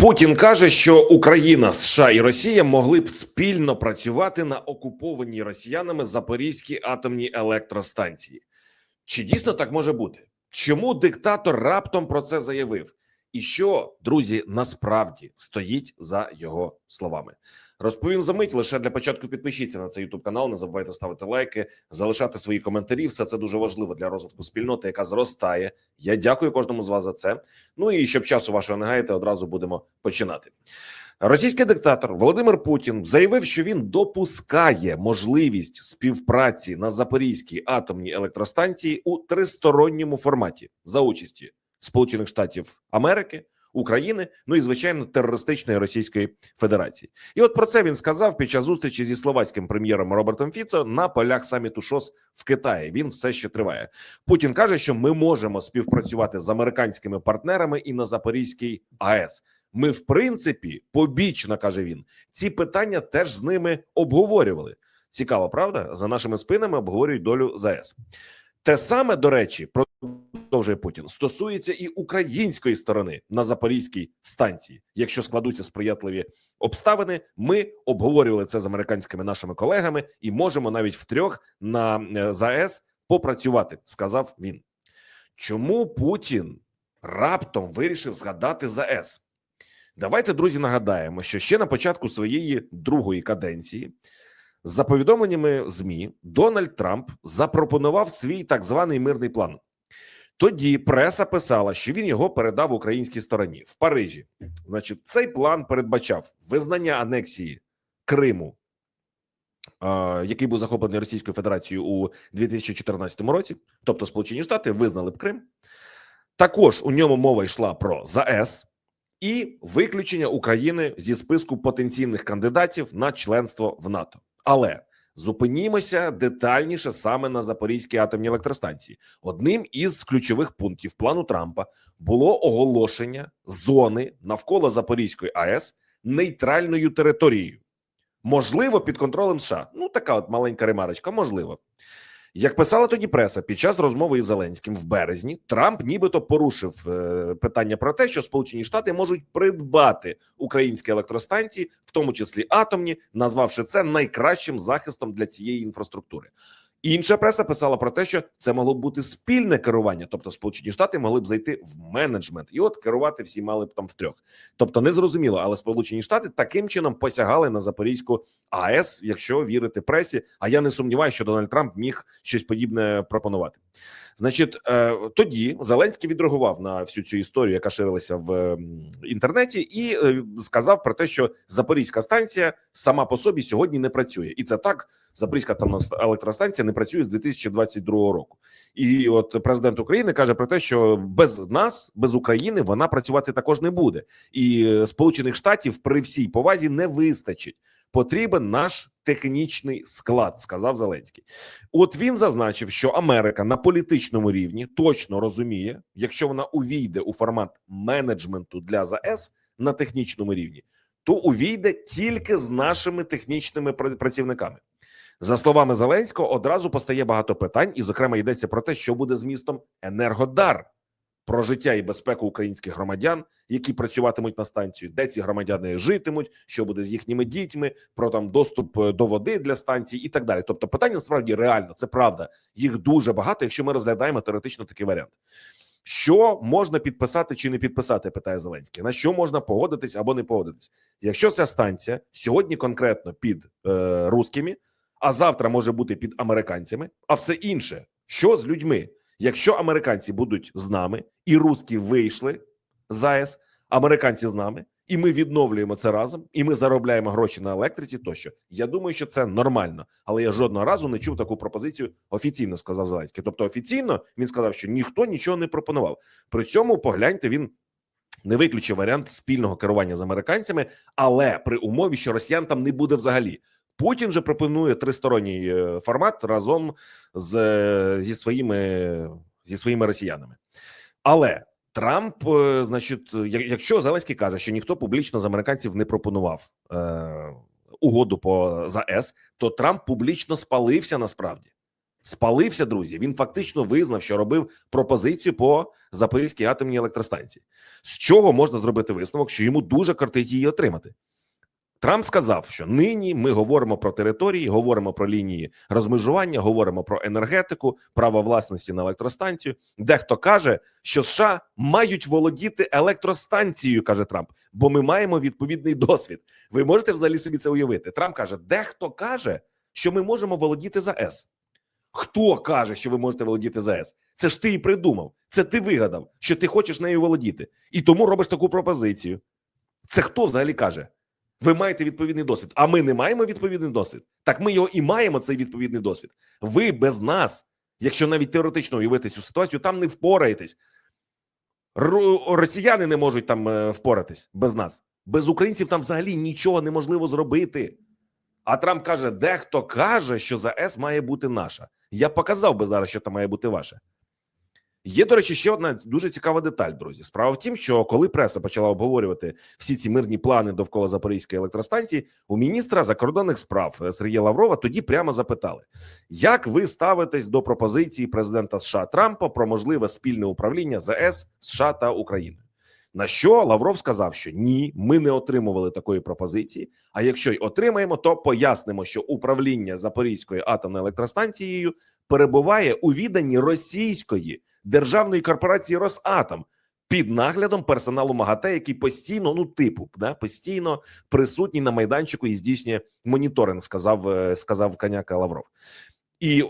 Путін каже, що Україна, США і Росія могли б спільно працювати на окупованій росіянами Запорізькій атомній електростанції. Чи дійсно так може бути? Чому диктатор раптом про це заявив? І що, друзі, насправді стоїть за його словами? Розповім за мить. Лише для початку підпишіться на цей youtube канал. Не забувайте ставити лайки, залишати свої коментарі. Все це дуже важливо для розвитку спільноти, яка зростає. Я дякую кожному з вас за це. Ну і щоб часу вашого не гаяти, одразу будемо починати. Російський диктатор Володимир Путін заявив, що він допускає можливість співпраці на Запорізькій атомній електростанції у тристоронньому форматі за участі Сполучених Штатів Америки, України, ну і звичайно терористичної Російської Федерації. І от про це він сказав під час зустрічі зі словацьким прем'єром Робертом Фіцо на полях саміту ШОС в Китаї. Він все ще триває. Путін каже, що ми можемо співпрацювати з американськими партнерами і на Запорізькій АЕС. Ми, в принципі, побічно каже він, ці питання теж з ними обговорювали. Цікаво, правда? За нашими спинами обговорюють долю ЗАЕС. Те саме до речі, продовжує Путін стосується і української сторони на запорізькій станції. Якщо складуться сприятливі обставини, ми обговорювали це з американськими нашими колегами і можемо навіть втрьох на е, ЗАЕС попрацювати, сказав він. Чому Путін раптом вирішив згадати ЗАЕС? Давайте, друзі, нагадаємо, що ще на початку своєї другої каденції, за повідомленнями ЗМІ, Дональд Трамп запропонував свій так званий мирний план. Тоді преса писала, що він його передав українській стороні в Парижі. Значить, цей план передбачав визнання анексії Криму, який був захоплений Російською Федерацією у 2014 році. Тобто, Сполучені Штати визнали б Крим. Також у ньому мова йшла про ЗАЕС і виключення України зі списку потенційних кандидатів на членство в НАТО. Але зупинімося детальніше саме на Запорізькій атомній електростанції. Одним із ключових пунктів плану Трампа було оголошення зони навколо Запорізької АЕС нейтральною територією, можливо, під контролем США. Ну така от маленька ремарочка, можливо. Як писала тоді преса під час розмови із Зеленським в березні, Трамп нібито порушив е, питання про те, що Сполучені Штати можуть придбати українські електростанції, в тому числі атомні, назвавши це найкращим захистом для цієї інфраструктури. Інша преса писала про те, що це могло б бути спільне керування, тобто Сполучені Штати могли б зайти в менеджмент, і от керувати всі мали б там втрьох. Тобто не зрозуміло, але Сполучені Штати таким чином посягали на Запорізьку АЕС, якщо вірити пресі. А я не сумніваюся, що Дональд Трамп міг щось подібне пропонувати. Значить, е, тоді Зеленський відреагував на всю цю історію, яка ширилася в інтернеті, і е, сказав про те, що Запорізька станція сама по собі сьогодні не працює, і це так. Запорізька там електростанція не працює з 2022 року. І от президент України каже про те, що без нас, без України, вона працювати також не буде, і е, Сполучених Штатів при всій повазі не вистачить. Потрібен наш технічний склад, сказав Зеленський. От він зазначив, що Америка на політичному рівні точно розуміє, якщо вона увійде у формат менеджменту для ЗАЕС на технічному рівні, то увійде тільки з нашими технічними працівниками. За словами Зеленського, одразу постає багато питань, і, зокрема, йдеться про те, що буде з містом Енергодар, про життя і безпеку українських громадян, які працюватимуть на станцію, де ці громадяни житимуть, що буде з їхніми дітьми, про там доступ е, до води для станції і так далі. Тобто, питання насправді реально це правда. Їх дуже багато, якщо ми розглядаємо теоретично такий варіант. Що можна підписати чи не підписати? Питає Зеленський. На що можна погодитись або не погодитись? Якщо ця станція сьогодні конкретно під е, русскими, а завтра може бути під американцями, а все інше, що з людьми? Якщо американці будуть з нами, і русські вийшли з АЕС, американці з нами, і ми відновлюємо це разом, і ми заробляємо гроші на електриці, тощо я думаю, що це нормально. Але я жодного разу не чув таку пропозицію офіційно, сказав Зеленський. Тобто, офіційно він сказав, що ніхто нічого не пропонував. При цьому погляньте, він не виключив варіант спільного керування з американцями, але при умові, що росіян там не буде взагалі. Путін же пропонує тристоронній е, формат разом з е, зі своїми зі своїми росіянами. Але Трамп, е, значить, якщо Зеленський каже, що ніхто публічно з американців не пропонував е, угоду по ЗАЕС, то Трамп публічно спалився насправді. Спалився, друзі. Він фактично визнав, що робив пропозицію по Запорізькій атомній електростанції. З чого можна зробити висновок, що йому дуже кортить її отримати. Трамп сказав, що нині ми говоримо про території, говоримо про лінії розмежування, говоримо про енергетику, право власності на електростанцію. Дехто каже, що США мають володіти електростанцією, каже Трамп, бо ми маємо відповідний досвід. Ви можете взагалі собі це уявити? Трамп каже: дехто каже, що ми можемо володіти ЗАЕС. Хто каже, що ви можете володіти ЗАЕС? Це ж ти і придумав. Це ти вигадав, що ти хочеш нею володіти, і тому робиш таку пропозицію. Це хто взагалі каже? Ви маєте відповідний досвід, а ми не маємо відповідний досвід. Так ми його і маємо цей відповідний досвід. Ви без нас, якщо навіть теоретично уявити цю ситуацію, там не впораєтесь. Росіяни не можуть там е, впоратись без нас. Без українців там взагалі нічого неможливо зробити. А Трамп каже: дехто каже, що ЗАЕС має бути наша. Я показав би зараз, що там має бути ваше. Є, до речі, ще одна дуже цікава деталь, друзі. Справа в тім, що коли преса почала обговорювати всі ці мирні плани довкола Запорізької електростанції, у міністра закордонних справ е, Сергія Лаврова тоді прямо запитали: як ви ставитесь до пропозиції президента США Трампа про можливе спільне управління ЗАЕС США та України? На що Лавров сказав, що ні, ми не отримували такої пропозиції. А якщо й отримаємо, то пояснимо, що управління Запорізькою атомною електростанцією перебуває у відданні російської державної корпорації Росатом під наглядом персоналу МАГАТЕ, який постійно, ну типу, да, постійно присутній на майданчику і здійснює моніторинг. Сказав, е, сказав коняка Лавров. І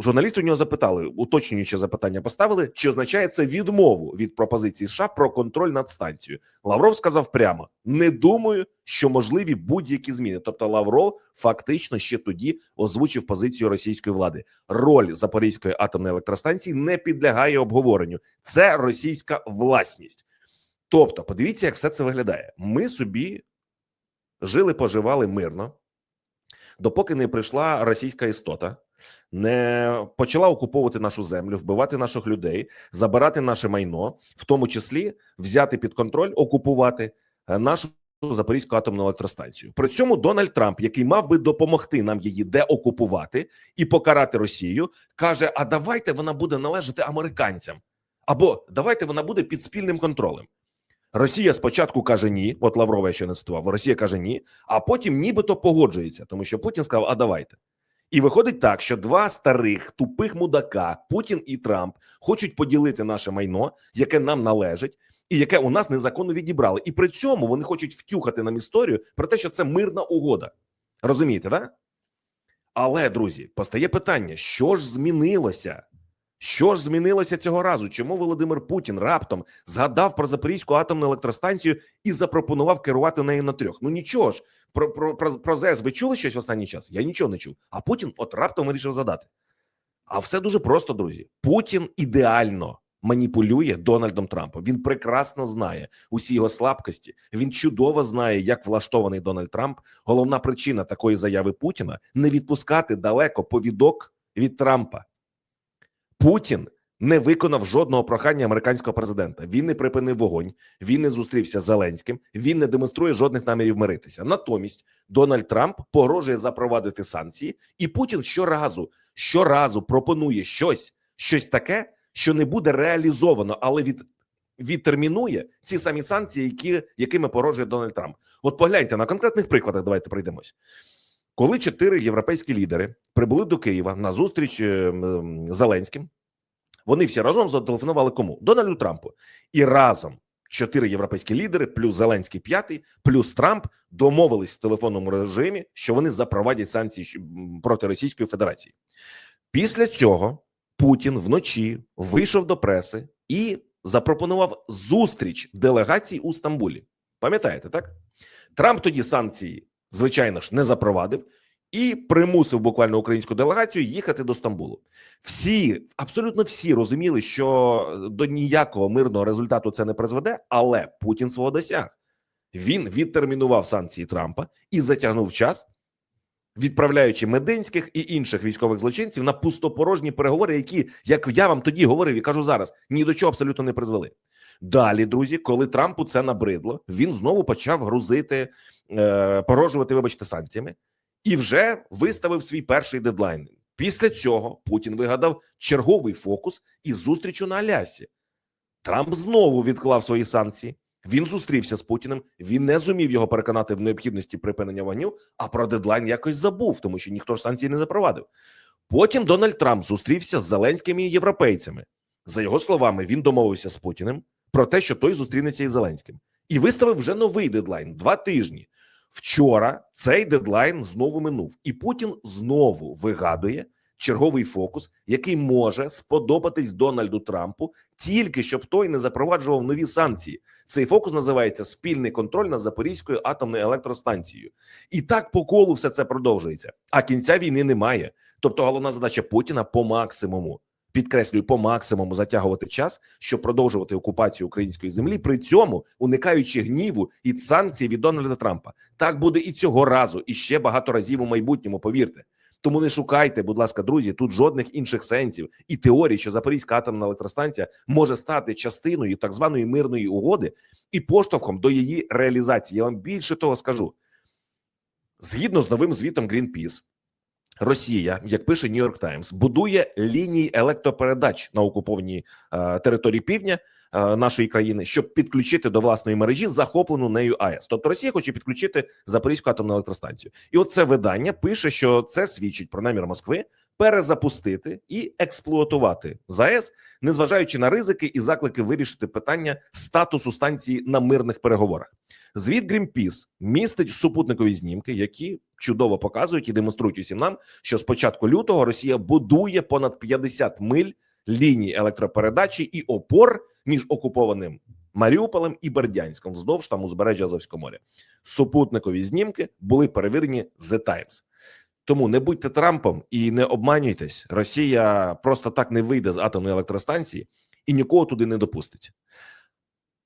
журналісти у нього запитали, уточнюючи запитання поставили, чи означає це відмову від пропозиції США про контроль над станцією. Лавров сказав прямо: не думаю, що можливі будь-які зміни. Тобто, Лавров фактично ще тоді озвучив позицію російської влади. Роль Запорізької атомної електростанції не підлягає обговоренню. Це російська власність. Тобто, подивіться, як все це виглядає. Ми собі жили, поживали мирно, допоки не прийшла російська істота, не почала окуповувати нашу землю, вбивати наших людей, забирати наше майно, в тому числі взяти під контроль, окупувати е, нашу Запорізьку атомну електростанцію. При цьому Дональд Трамп, який мав би допомогти нам її деокупувати і покарати Росію, каже: А давайте вона буде належати американцям, або давайте вона буде під спільним контролем. Росія спочатку каже ні, от Лаврова ще не цитував. Росія каже ні, а потім нібито погоджується, тому що Путін сказав: А давайте. І виходить так, що два старих тупих мудака, Путін і Трамп, хочуть поділити наше майно, яке нам належить, і яке у нас незаконно відібрали. І при цьому вони хочуть втюхати нам історію про те, що це мирна угода. Розумієте, да? Але, друзі, постає питання: що ж змінилося? Що ж змінилося цього разу? Чому Володимир Путін раптом згадав про Запорізьку атомну електростанцію і запропонував керувати нею на трьох? Ну нічого ж, про, про, про, про ЗЕС ви чули щось в останній час? Я нічого не чув. А Путін от раптом вирішив задати. А все дуже просто, друзі. Путін ідеально маніпулює Дональдом Трампом. Він прекрасно знає усі його слабкості. Він чудово знає, як влаштований Дональд Трамп. Головна причина такої заяви Путіна не відпускати далеко повідок від Трампа. Путін не виконав жодного прохання американського президента. Він не припинив вогонь, він не зустрівся з Зеленським, він не демонструє жодних намірів миритися. Натомість Дональд Трамп погрожує запровадити санкції, і Путін щоразу щоразу пропонує щось, щось таке, що не буде реалізовано, але від. Відтермінує ці самі санкції, які якими погрожує Дональд Трамп. От погляньте на конкретних прикладах. Давайте пройдемось. Коли чотири європейські лідери прибули до Києва на зустріч е, м, Зеленським, вони всі разом зателефонували кому? Дональду Трампу. І разом чотири європейські лідери, плюс Зеленський п'ятий, плюс Трамп домовились в телефонному режимі, що вони запровадять санкції проти Російської Федерації. Після цього Путін вночі вийшов до преси і запропонував зустріч делегацій у Стамбулі. Пам'ятаєте, так? Трамп тоді санкції, звичайно ж, не запровадив і примусив буквально українську делегацію їхати до Стамбулу. Всі, абсолютно всі розуміли, що до ніякого мирного результату це не призведе, але Путін свого досяг. Він відтермінував санкції Трампа і затягнув час, відправляючи мединських і інших військових злочинців на пустопорожні переговори, які, як я вам тоді говорив і кажу зараз, ні до чого абсолютно не призвели. Далі, друзі, коли Трампу це набридло, він знову почав грузити, е, порожувати, вибачте, санкціями, і вже виставив свій перший дедлайн. Після цього Путін вигадав черговий фокус із зустрічю на Алясі. Трамп знову відклав свої санкції. Він зустрівся з Путіним. Він не зумів його переконати в необхідності припинення вогню, а про дедлайн якось забув, тому що ніхто ж санкції не запровадив. Потім Дональд Трамп зустрівся з Зеленськими і європейцями. За його словами, він домовився з Путіним про те, що той зустрінеться із Зеленським, і виставив вже новий дедлайн два тижні. Вчора цей дедлайн знову минув, і Путін знову вигадує черговий фокус, який може сподобатись Дональду Трампу, тільки щоб той не запроваджував нові санкції. Цей фокус називається спільний контроль над Запорізькою атомною електростанцією. І так по колу все це продовжується. А кінця війни немає. Тобто, головна задача Путіна по максимуму. Підкреслюю, по максимуму затягувати час, щоб продовжувати окупацію української землі, при цьому уникаючи гніву і санкцій від Дональда Трампа. Так буде і цього разу, і ще багато разів у майбутньому. Повірте. Тому не шукайте, будь ласка, друзі, тут жодних інших сенсів і теорій, що Запорізька атомна електростанція може стати частиною так званої мирної угоди і поштовхом до її реалізації. Я вам більше того скажу. Згідно з новим звітом Greenpeace, Росія, як пише York Times, будує лінії електропередач на окупованій е, території півдня нашої країни, щоб підключити до власної мережі захоплену нею АЕС. Тобто Росія хоче підключити Запорізьку атомну електростанцію, і оце видання пише, що це свідчить про намір Москви перезапустити і експлуатувати ЗАЕС, незважаючи на ризики і заклики вирішити питання статусу станції на мирних переговорах. Звіт Greenpeace містить супутникові знімки, які чудово показують і демонструють усім нам, що з початку лютого Росія будує понад 50 миль ліній електропередачі і опор між окупованим Маріуполем і Бердянськом вздовж там узбережжя Азовського моря. Супутникові знімки були перевірені The Times. Тому не будьте Трампом і не обманюйтесь. Росія просто так не вийде з атомної електростанції і нікого туди не допустить.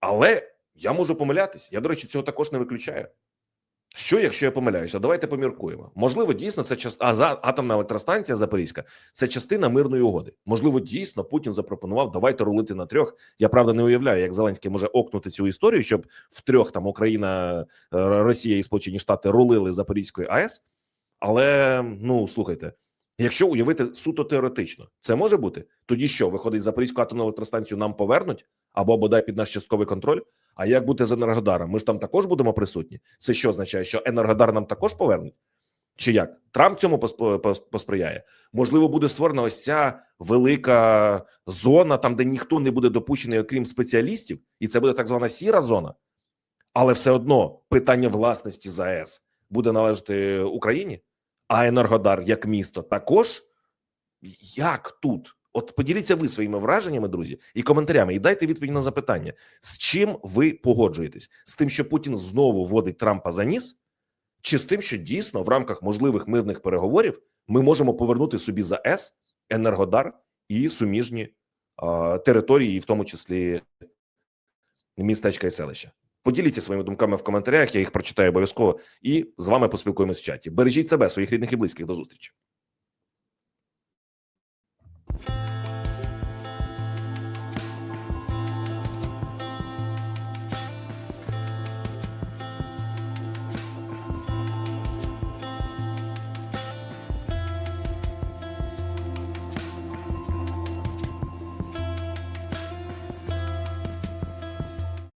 Але я можу помилятись. Я, до речі, цього також не виключаю. Що, якщо я помиляюся? Давайте поміркуємо. Можливо, дійсно це част... а за атомна електростанція Запорізька це частина мирної угоди. Можливо, дійсно Путін запропонував давайте рулити на трьох. Я правда не уявляю, як Зеленський може окнути цю історію, щоб в трьох там Україна, е, Росія і Сполучені Штати рулили Запорізькою АЕС. Але ну слухайте, якщо уявити суто теоретично, це може бути. Тоді що виходить Запорізьку атомну електростанцію нам повернуть або бодай під наш частковий контроль. А як бути з Енергодаром? Ми ж там також будемо присутні. Це що означає, що Енергодар нам також повернуть? Чи як Трамп цьому посприяє? Можливо, буде створена ось ця велика зона, там де ніхто не буде допущений, окрім спеціалістів, і це буде так звана сіра зона. Але все одно питання власності ЗАЕС буде належати Україні, а Енергодар як місто також. Як тут? От поділіться ви своїми враженнями, друзі, і коментарями, і дайте відповідь на запитання, з чим ви погоджуєтесь? З тим, що Путін знову водить Трампа за ніс, чи з тим, що дійсно в рамках можливих мирних переговорів ми можемо повернути собі за С, Енергодар і суміжні е, території, в тому числі містечка і селища? Поділіться своїми думками в коментарях, я їх прочитаю обов'язково, і з вами поспілкуємось в чаті. Бережіть себе, своїх рідних і близьких. До зустрічі.